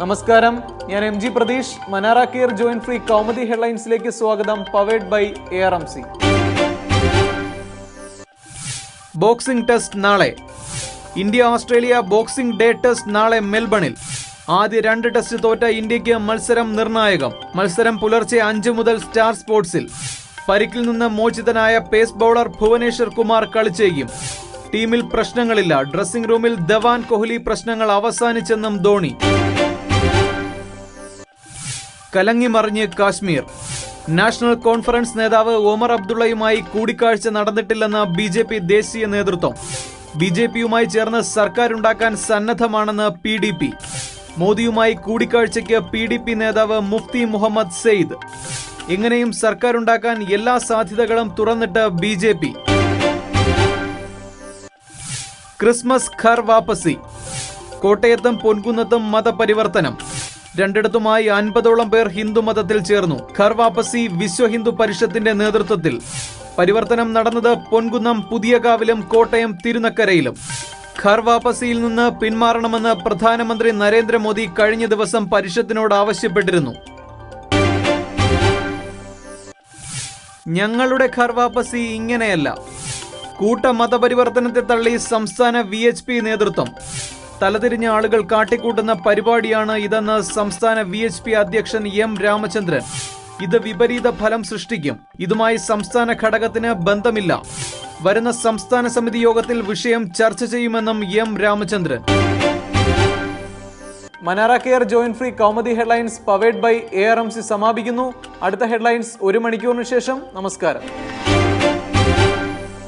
നമസ്കാരം. ഞാൻ M G Pratheesh. മനാറ care join free Kaumudi ഹെഡ്ലൈൻസിലേക്ക് സ്വാഗതം. Powered by A R M C boxing test നാളെ. India Australia boxing day test നാളെ മെൽബണിൽ. ആദ്യ രണ്ട് ടെസ്റ്റ് തോറ്റ ഇന്ത്യയ്ക്ക് മത്സരം നിർണായകം. മത്സരം പുലർച്ചെ അഞ്ച് മുതൽ സ്റ്റാർ സ്പോർട്സിൽ. പരിക്കിൽ നിന്ന് മോചിതനായ പേസ് ബൗളർ ഭുവനേശ്വർ കുമാർ കളിച്ചേക്കും ടീമിൽ പ്രശ്നങ്ങളില്ല. ഡ്രസ്സിംഗ് റൂമിൽ ധവാൻ കോഹ്ലി പ്രശ്നങ്ങൾ അവസാനിച്ചെന്നും ധോണി. കലങ്ങി മറിഞ്ഞ് കാശ്മീർ. നാഷണൽ കോൺഫറൻസ് നേതാവ് ഒമർ അബ്ദുള്ളയുമായി കൂടിക്കാഴ്ച നടന്നിട്ടില്ലെന്ന് ബി ജെ പി ദേശീയ നേതൃത്വം. ബി ജെ പിയുമായി ചേർന്ന് സർക്കാരുണ്ടാക്കാൻ സന്നദ്ധമാണെന്ന് പി ഡി പി. മോദിയുമായി കൂടിക്കാഴ്ചയ്ക്ക് പി ഡി പി നേതാവ് മുഫ്തി മുഹമ്മദ് സെയ്ദ്. എങ്ങനെയും സർക്കാരുണ്ടാക്കാൻ എല്ലാ സാധ്യതകളും തുറന്നിട്ട് B J P Christmas ghar wapsi. കോട്ടയത്തും പൊൻകുന്നത്തും മതപരിവർത്തനം. രണ്ടിടത്തുമായി അൻപതോളം പേർ ഹിന്ദു മതത്തിൽ ചേർന്നു. ഖർവാപ്പസി വിശ്വ ഹിന്ദു പരിഷത്തിന്റെ നേതൃത്വത്തിൽ. പരിവർത്തനം നടന്നത് പൊൻകുന്നം പുതിയകാവിലും കോട്ടയം തിരുനക്കരയിലും. ഖർവാപ്പസിയിൽ നിന്ന് പിന്മാറണമെന്ന് പ്രധാനമന്ത്രി നരേന്ദ്രമോദി കഴിഞ്ഞ ദിവസം പരിഷത്തിനോട് ആവശ്യപ്പെട്ടിരുന്നു. ഞങ്ങളുടെ ഖർവാപ്പസി ഇങ്ങനെയല്ല. കൂട്ട മതപരിവർത്തനത്തെ തള്ളി സംസ്ഥാന വി നേതൃത്വം. തലതിരിഞ്ഞ ആളുകൾ കാട്ടിക്കൂട്ടുന്ന പരിപാടിയാണ് ഇതെന്ന് സംസ്ഥാന വി എച്ച് പി അധ്യക്ഷൻ എം രാമചന്ദ്രൻ. ഇത് വിപരീത ഫലം സൃഷ്ടിക്കും. ഇതുമായി സംസ്ഥാന ഘടകത്തിന് ബന്ധമില്ല. വരുന്ന സംസ്ഥാന സമിതി യോഗത്തിൽ വിഷയം ചർച്ച ചെയ്യുമെന്നും M Ramachandran. മനാറ care join free Kaumudi headlines powered by A R M C സമാപിക്കുന്നു. അടുത്ത ഹെഡ്ലൈൻസ് ഒരു മണിക്കൂറിന് ശേഷം. നമസ്കാരം.